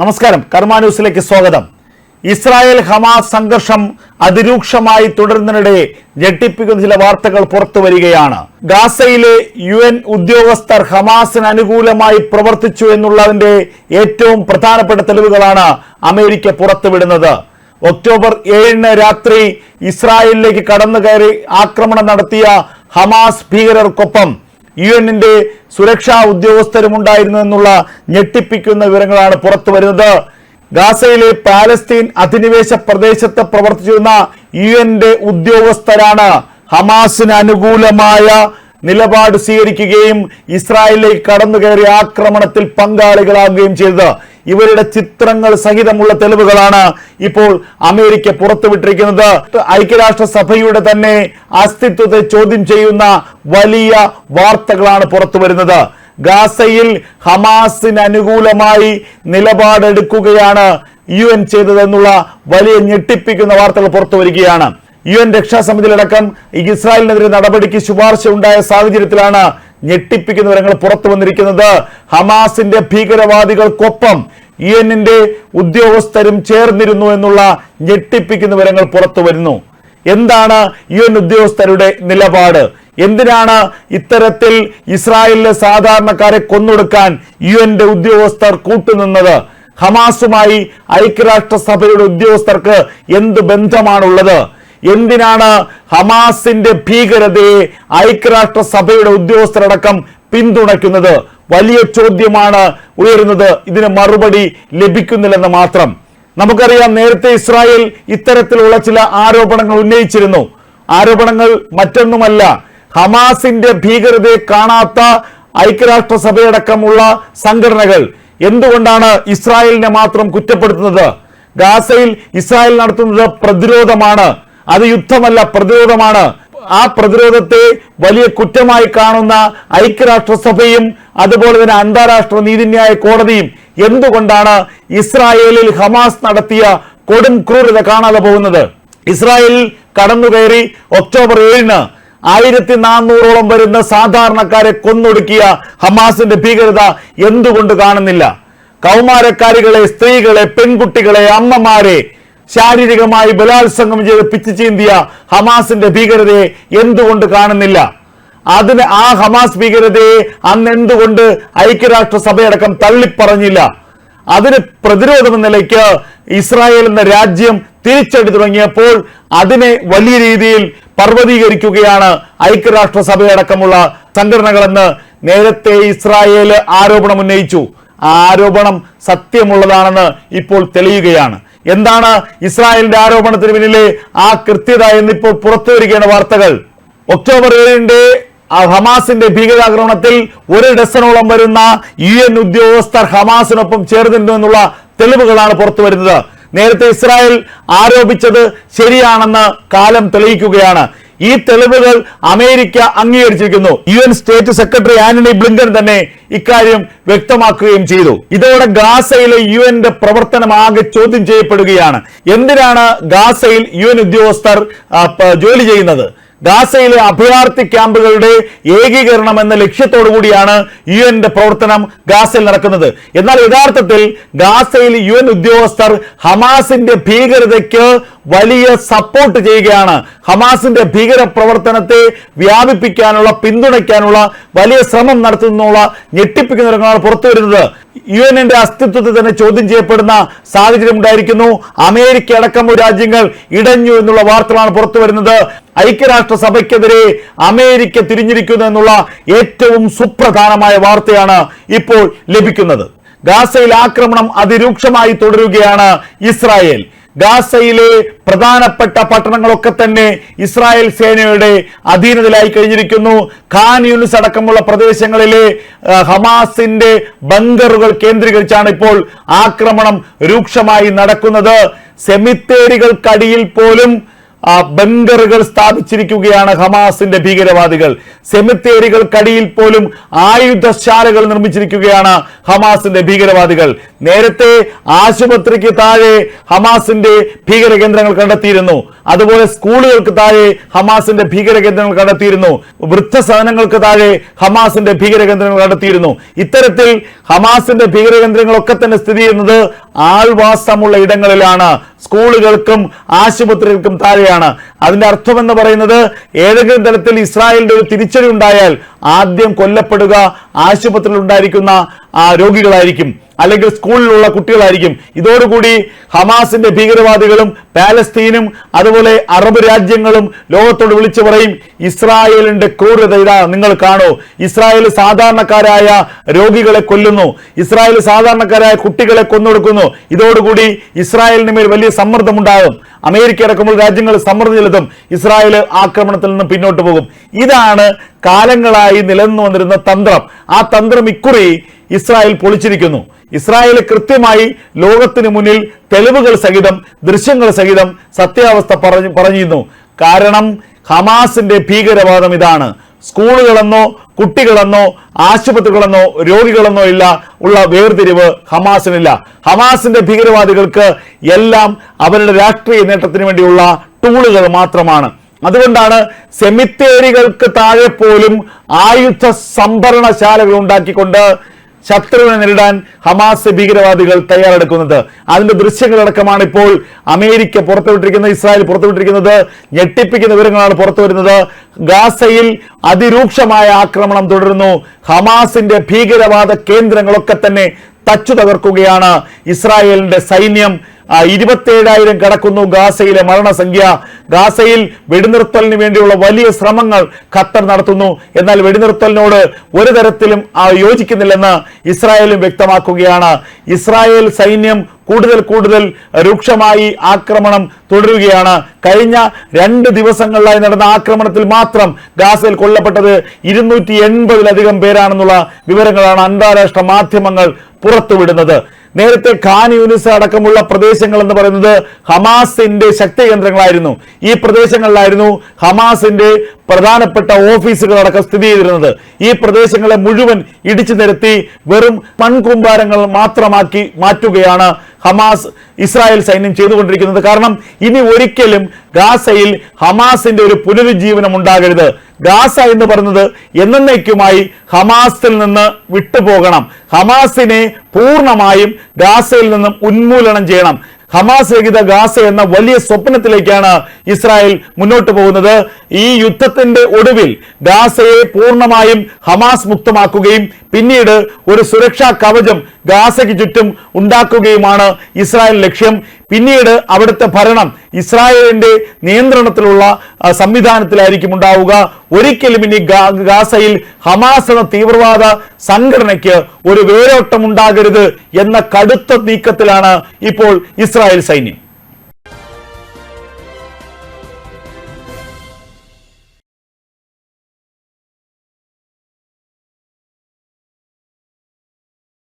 നമസ്കാരം. കർമ്മ ന്യൂസിലേക്ക് സ്വാഗതം. ഇസ്രായേൽ ഹമാസ് സംഘർഷം അതിരൂക്ഷമായി തുടരുന്നതിനിടെ ഞെട്ടിപ്പിക്കുന്ന ചില വാർത്തകൾ പുറത്തു വരികയാണ്. ഗാസയിലെ യു എൻ ഉദ്യോഗസ്ഥർ ഹമാസിന് അനുകൂലമായി പ്രവർത്തിച്ചു എന്നുള്ളതിന്റെ ഏറ്റവും പ്രധാനപ്പെട്ട തെളിവുകളാണ് അമേരിക്ക പുറത്തുവിടുന്നത്. ഒക്ടോബർ ഏഴിന് രാത്രി ഇസ്രായേലിലേക്ക് കടന്നു കയറി ആക്രമണം നടത്തിയ ഹമാസ് ഭീകരർക്കൊപ്പം യു എന്നിന്റെ സുരക്ഷാ ഉദ്യോഗസ്ഥരും ഉണ്ടായിരുന്നു എന്നുള്ള ഞെട്ടിപ്പിക്കുന്ന വിവരങ്ങളാണ് പുറത്തു വരുന്നത്. ഗാസയിലെ പാലസ്തീൻ അധിനിവേശ പ്രദേശത്ത് പ്രവർത്തിച്ചിരുന്ന യു എന്റെ ഉദ്യോഗസ്ഥരാണ് ഹമാസിന് അനുകൂലമായ നിലപാട് സ്വീകരിക്കുകയും ഇസ്രായേലിലേക്ക് കടന്നു കയറി ആക്രമണത്തിൽ പങ്കാളികളാകുകയും ചെയ്തത്. ഇവരുടെ ചിത്രങ്ങൾ സഹിതമുള്ള തെളിവുകളാണ് ഇപ്പോൾ അമേരിക്ക പുറത്തുവിട്ടിരിക്കുന്നത്. ഐക്യരാഷ്ട്ര സഭയുടെ തന്നെ അസ്തിത്വത്തെ ചോദ്യം ചെയ്യുന്ന വലിയ വാർത്തകളാണ് പുറത്തു വരുന്നത്. ഗാസയിൽ ഹമാസിന് അനുകൂലമായി നിലപാടെടുക്കുകയാണ് യു എൻ ചെയ്തതെന്നുള്ള വലിയ ഞെട്ടിപ്പിക്കുന്ന വാർത്തകൾ പുറത്തു വരികയാണ്. യു എൻ രക്ഷാസമിതിയിലടക്കം ഇസ്രായേലിനെതിരെ നടപടിക്ക് ശുപാർശ ഉണ്ടായ സാഹചര്യത്തിലാണ് ഞെട്ടിപ്പിക്കുന്ന വിവരങ്ങൾ പുറത്തു വന്നിരിക്കുന്നത്. ഹമാസിന്റെ ഭീകരവാദികൾക്കൊപ്പം യു എന്നിന്റെ ഉദ്യോഗസ്ഥരും ചേർന്നിരുന്നു എന്നുള്ള ഞെട്ടിപ്പിക്കുന്ന വിവരങ്ങൾ പുറത്തു വരുന്നു. എന്താണ് യു എൻ ഉദ്യോഗസ്ഥരുടെ നിലപാട്? എന്തിനാണ് ഇത്തരത്തിൽ ഇസ്രായേലിലെ സാധാരണക്കാരെ കൊന്നൊടുക്കാൻ യു എന്റെ ഉദ്യോഗസ്ഥർ കൂട്ടുനിന്നത്? ഹമാസുമായി ഐക്യരാഷ്ട്രസഭയുടെ ഉദ്യോഗസ്ഥർക്ക് എന്ത് ബന്ധമാണുള്ളത്? എന്തിനാണ് ഹമാസിന്റെ ഭീകരതയെ ഐക്യരാഷ്ട്രസഭയുടെ ഉദ്യോഗസ്ഥരടക്കം പിന്തുണയ്ക്കുന്നത്? വലിയ ചോദ്യമാണ് ഉയരുന്നത്. ഇതിന് മറുപടി ലഭിക്കുന്നില്ലെന്ന് മാത്രം. നമുക്കറിയാം നേരത്തെ ഇസ്രായേൽ ഇത്തരത്തിലുള്ള ചില ആരോപണങ്ങൾ ഉന്നയിച്ചിരുന്നു. ആരോപണങ്ങൾ മറ്റൊന്നുമല്ല ഹമാസിന്റെ ഭീകരതയെ കാണാത്ത ഐക്യരാഷ്ട്ര സഭയടക്കമുള്ള സംഘടനകൾ. എന്തുകൊണ്ടാണ് ഇസ്രായേലിനെ മാത്രം കുറ്റപ്പെടുത്തുന്നത്? ഗാസയിൽ ഇസ്രായേൽ നടത്തുന്നത് പ്രതിരോധമാണ്. അത് യുദ്ധമല്ല പ്രതിരോധമാണ്. ആ പ്രതിരോധത്തെ വലിയ കുറ്റമായി കാണുന്ന ഐക്യരാഷ്ട്രസഭയും അതുപോലെ തന്നെ അന്താരാഷ്ട്ര നീതിന്യായ കോടതിയും എന്തുകൊണ്ടാണ് ഇസ്രായേലിൽ ഹമാസ് നടത്തിയ കൊടും ക്രൂരത കാണാതെ പോകുന്നത്? ഇസ്രായേലിൽ കടന്നുകയറി ഒക്ടോബർ ഏഴിന് ആയിരത്തി നാനൂറോളം വരുന്ന സാധാരണക്കാരെ കൊന്നൊടുക്കിയ ഹമാസിന്റെ ഭീകരത എന്തുകൊണ്ട് കാണുന്നില്ല? കൗമാരക്കാരികളെ സ്ത്രീകളെ പെൺകുട്ടികളെ അമ്മമാരെ ശാരീരികമായി ബലാത്സംഗം ചെയ്ത് പിച്ചു ചീന്തിയ ഹമാസിന്റെ ഭീകരതയെ എന്തുകൊണ്ട് കാണുന്നില്ല? അതിന് ആ ഹമാസ് ഭീകരതയെ അന്ന് എന്തുകൊണ്ട് ഐക്യരാഷ്ട്ര സഭയടക്കം തള്ളിപ്പറഞ്ഞില്ല? അതിന് പ്രതിരോധം എന്ന നിലയ്ക്ക് ഇസ്രായേൽ എന്ന രാജ്യം തിരിച്ചടി തുടങ്ങിയപ്പോൾ അതിനെ വലിയ രീതിയിൽ പർവതീകരിക്കുകയാണ് ഐക്യരാഷ്ട്ര സഭയടക്കമുള്ള സംഘടനകളെന്ന് നേരത്തെ ഇസ്രായേൽ ആരോപണം ഉന്നയിച്ചു ആ ആരോപണം സത്യമുള്ളതാണെന്ന് ഇപ്പോൾ തെളിയുകയാണ്. എന്താണ് ഇസ്രായേലിന്റെ ആരോപണത്തിന് പിന്നിലെ ആ കൃത്യത എന്നിപ്പോൾ പുറത്തു വരികയാണ് വാർത്തകൾ. ഒക്ടോബർ ഏഴിന്റെ ഹമാസിന്റെ ഭീകരാക്രമണത്തിൽ ഒരു ഡസനോളം വരുന്ന യു എൻ ഉദ്യോഗസ്ഥർ ഹമാസിനൊപ്പം ചേർന്നിരുന്നു എന്നുള്ള തെളിവുകളാണ് പുറത്തു വരുന്നത്. നേരത്തെ ഇസ്രായേൽ ആരോപിച്ചത് ശരിയാണെന്ന് കാലം തെളിയിക്കുകയാണ്. ഈ തെളിവുകൾ America അംഗീകരിച്ചിരിക്കുന്നു. U N state secretary Antony Blinken തന്നെ ഇക്കാര്യം വ്യക്തമാക്കുകയും ചെയ്തു. ഇതോടെ ഗാസയിലെ യു എന്റെ പ്രവർത്തനം ആകെ ചോദ്യം ചെയ്യപ്പെടുകയാണ്. എന്തിനാണ് ഗാസയിൽ യു എൻ ഉദ്യോഗസ്ഥർ ജോലി ചെയ്യുന്നത്? ഗാസയിലെ അഭയാർത്ഥി ക്യാമ്പുകളുടെ ഏകീകരണം എന്ന ലക്ഷ്യത്തോടു കൂടിയാണ് യു എന്റെ പ്രവർത്തനം ഗാസയിൽ നടക്കുന്നത്. എന്നാൽ യഥാർത്ഥത്തിൽ ഗാസയിൽ യു എൻ ഉദ്യോഗസ്ഥർ ഹമാസിന്റെ ഭീകരതയ്ക്ക് വലിയ സപ്പോർട്ട് ചെയ്യുകയാണ്. ഹമാസിന്റെ ഭീകര പ്രവർത്തനത്തെ വ്യാപിപ്പിക്കാനുള്ള പിന്തുണയ്ക്കാനുള്ള വലിയ ശ്രമം നടത്തുന്നുള്ള ഞെട്ടിപ്പിക്കുന്ന രംഗങ്ങളാണ് പുറത്തു വരുന്നത്. യു എന്നിന്റെ അസ്തിത്വത്തെ തന്നെ ചോദ്യം ചെയ്യപ്പെടുന്ന സാഹചര്യം ഉണ്ടായിരിക്കുന്നു. അമേരിക്ക അടക്കം രാജ്യങ്ങൾ ഇടഞ്ഞു എന്നുള്ള വാർത്തകളാണ് പുറത്തു വരുന്നത്. ഐക്യരാഷ്ട്ര സഭയ്ക്കെതിരെ അമേരിക്ക തിരിഞ്ഞിരിക്കുന്നു എന്നുള്ള ഏറ്റവും സുപ്രധാനമായ വാർത്തയാണ് ഇപ്പോൾ ലഭിക്കുന്നത്. ഗാസയിൽ ആക്രമണം അതിരൂക്ഷമായി തുടരുകയാണ് ഇസ്രായേൽ. ഗാസയിലെ പ്രധാനപ്പെട്ട പട്ടണങ്ങളൊക്കെ തന്നെ ഇസ്രായേൽ സേനയുടെ അധീനതയിലായി കഴിഞ്ഞിരിക്കുന്നു. ഖാൻ യൂണിസ് അടക്കമുള്ള പ്രദേശങ്ങളിലെ ഹമാസിന്റെ ബങ്കറുകൾ കേന്ദ്രീകരിച്ചാണ് ഇപ്പോൾ ആക്രമണം രൂക്ഷമായി നടക്കുന്നത്. സെമിത്തേരികൾക്കടിയിൽ പോലും ബങ്കറുകൾ സ്ഥാപിച്ചിരിക്കുകയാണ് ഹമാസിന്റെ ഭീകരവാദികൾ. സെമിത്തേരികൾക്കടിയിൽ പോലും ആയുധശാലകൾ നിർമ്മിച്ചിരിക്കുകയാണ് ഹമാസിന്റെ ഭീകരവാദികൾ. നേരത്തെ ആശുപത്രിക്ക് താഴെ ഹമാസിന്റെ ഭീകര കേന്ദ്രങ്ങൾ കണ്ടെത്തിയിരുന്നു. അതുപോലെ സ്കൂളുകൾക്ക് താഴെ ഹമാസിന്റെ ഭീകര കേന്ദ്രങ്ങൾ കണ്ടെത്തിയിരുന്നു. വൃദ്ധസദനങ്ങൾക്ക് താഴെ ഹമാസിന്റെ ഭീകര കേന്ദ്രങ്ങൾ കണ്ടെത്തിയിരുന്നു. ഇത്തരത്തിൽ ഹമാസിന്റെ ഭീകര കേന്ദ്രങ്ങളൊക്കെ തന്നെ സ്ഥിതി ചെയ്യുന്നത് ആൾവാസമുള്ള ഇടങ്ങളിലാണ്. സ്കൂളുകൾക്കും ആശുപത്രികൾക്കും താഴെയാണ്. അതിന്റെ അർത്ഥം എന്ന് പറയുന്നത് ഏതെങ്കിലും തരത്തിൽ ഇസ്രായേലിന്റെ ഒരു തിരിച്ചടി ഉണ്ടായാൽ ആദ്യം കൊല്ലപ്പെടുക ആശുപത്രിയിൽ ഉണ്ടായിരിക്കുന്ന ആ രോഗികളായിരിക്കും. അല്ലെങ്കിൽ സ്കൂളിലുള്ള കുട്ടികളായിരിക്കും. ഇതോടുകൂടി ഹമാസിന്റെ ഭീകരവാദികളും പാലസ്തീനും അതുപോലെ അറബ് രാജ്യങ്ങളും ലോകത്തോട് വിളിച്ചു പറയും ഇസ്രായേലിന്റെ ക്രൂരത ഇതാ നിങ്ങൾ കാണൂ. ഇസ്രായേൽ സാധാരണക്കാരായ രോഗികളെ കൊല്ലുന്നു. ഇസ്രായേൽ സാധാരണക്കാരായ കുട്ടികളെ കൊന്നൊടുക്കുന്നു. ഇതോടുകൂടി ഇസ്രായേലിന് മേൽ വലിയ സമ്മർദ്ദമുണ്ടാകും. അമേരിക്ക അടക്കമുള്ള രാജ്യങ്ങൾ സമ്മർദ്ദം ചെലുത്തും. ഇസ്രായേൽ ആക്രമണത്തിൽ നിന്ന് പിന്നോട്ട് പോകും. ഇതാണ് കാലങ്ങളായി നിലനിന്നു വന്നിരുന്ന തന്ത്രം. ആ തന്ത്രം ഇക്കുറി ഇസ്രായേൽ പൊളിച്ചിരിക്കുന്നു. ഇസ്രായേൽ കൃത്യമായി ലോകത്തിന് മുന്നിൽ തെളിവുകൾ സഹിതം ദൃശ്യങ്ങൾ സഹിതം സത്യാവസ്ഥ പറഞ്ഞു പറഞ്ഞിരുന്നു. കാരണം ഹമാസിന്റെ ഭീകരവാദം ഇതാണ്. സ്കൂളുകളെന്നോ കുട്ടികളെന്നോ ആശുപത്രികളെന്നോ രോഗികളെന്നോ ഇല്ല ഉള്ള വേർതിരിവ് ഹമാസിനില്ല. ഹമാസിന്റെ ഭീകരവാദികൾക്ക് എല്ലാം അവരുടെ രാഷ്ട്രീയ നേട്ടത്തിന് വേണ്ടിയുള്ള ടൂളുകൾ മാത്രമാണ്. അതുകൊണ്ടാണ് സെമിത്തേരികൾക്ക് താഴെ പോലും ആയുധ സംഭരണശാലകൾ ഉണ്ടാക്കിക്കൊണ്ട് ശത്രുവിനെ നേരിടാൻ ഹമാസ് ഭീകരവാദികൾ തയ്യാറെടുക്കുന്നത്. അതിന്റെ ദൃശ്യങ്ങളടക്കമാണ് ഇപ്പോൾ അമേരിക്ക പുറത്തുവിട്ടിരിക്കുന്നത് ഇസ്രായേൽ പുറത്തുവിട്ടിരിക്കുന്നത് ഞെട്ടിപ്പിക്കുന്ന വിവരങ്ങളാണ് പുറത്തു വരുന്നത്. ഗാസയിൽ അതിരൂക്ഷമായ ആക്രമണം തുടരുന്നു. ഹമാസിന്റെ ഭീകരവാദ കേന്ദ്രങ്ങളൊക്കെ തന്നെ തച്ചു തകർക്കുകയാണ് ഇസ്രായേലിന്റെ സൈന്യം. ഇരുപത്തേഴായിരം കടക്കുന്നു ഗാസയിലെ മരണസംഖ്യ. ഗാസയിൽ വെടിനിർത്തലിന് വേണ്ടിയുള്ള വലിയ ശ്രമങ്ങൾ ഖത്തർ നടത്തുന്നു. എന്നാൽ വെടിനിർത്തലിനോട് ഒരു തരത്തിലും യോജിക്കുന്നില്ലെന്ന് ഇസ്രായേലും വ്യക്തമാക്കുകയാണ്. ഇസ്രായേൽ സൈന്യം കൂടുതൽ കൂടുതൽ രൂക്ഷമായി ആക്രമണം തുടരുകയാണ്. കഴിഞ്ഞ രണ്ട് ദിവസങ്ങളിലായി നടന്ന ആക്രമണത്തിൽ മാത്രം ഗാസയിൽ കൊല്ലപ്പെട്ടത് ഇരുന്നൂറ്റി എൺപതിലധികം പേരാണെന്നുള്ള വിവരങ്ങളാണ് അന്താരാഷ്ട്ര മാധ്യമങ്ങൾ പുറത്തുവിടുന്നത്. നേരത്തെ ഖാൻ യൂനിസ് അടക്കമുള്ള പ്രദേശങ്ങൾ എന്ന് പറയുന്നത് ഹമാസിന്റെ ശക്തി കേന്ദ്രങ്ങളായിരുന്നു. ഈ പ്രദേശങ്ങളിലായിരുന്നു ഹമാസിന്റെ പ്രധാനപ്പെട്ട ഓഫീസുകൾ അടക്കം സ്ഥിതി ചെയ്തിരുന്നത്. ഈ പ്രദേശങ്ങളെ മുഴുവൻ ഇടിച്ചു നിരത്തി വെറും മൺകുംഭാരങ്ങൾ മാത്രമാക്കി മാറ്റുകയാണ് ഹമാസ് ഇസ്രായേൽ സൈന്യം ചെയ്തുകൊണ്ടിരിക്കുന്നത് കാരണം ഇനി ഒരിക്കലും ഗാസയിൽ ഹമാസിന്റെ ഒരു പുനരുജ്ജീവനം ഉണ്ടാകരുത്. ഗാസ എന്ന് പറയുന്നത് എന്നേക്കുമായി ഹമാസിൽ നിന്ന് വിട്ടുപോകണം. ഹമാസിനെ പൂർണമായും ഗാസയിൽ നിന്നും ഉന്മൂലനം ചെയ്യണം. ഹമാസ് രഹിത ഗാസ എന്ന വലിയ സ്വപ്നത്തിലേക്കാണ് ഇസ്രായേൽ മുന്നോട്ട് പോകുന്നത്. ഈ യുദ്ധത്തിന്റെ ഒടുവിൽ ഗാസയെ പൂർണമായും ഹമാസ് മുക്തമാക്കുകയും പിന്നീട് ഒരു സുരക്ഷാ കവചം ഗാസയ്ക്ക് ചുറ്റും ഉണ്ടാക്കുകയുമാണ് ഇസ്രായേൽ ലക്ഷ്യം. പിന്നീട് അവിടുത്തെ ഭരണം ഇസ്രായേലിന്റെ നിയന്ത്രണത്തിലുള്ള സംവിധാനത്തിലായിരിക്കും ഉണ്ടാവുക. ഒരിക്കലും ഇനി ഗാസയിൽ ഹമാസ് എന്ന തീവ്രവാദ സംഘടനയ്ക്ക് ഒരു വേരോട്ടം ഉണ്ടാകരുത് എന്ന കടുത്ത നീക്കത്തിലാണ് ഇപ്പോൾ ഇസ്രായേൽ സൈന്യം.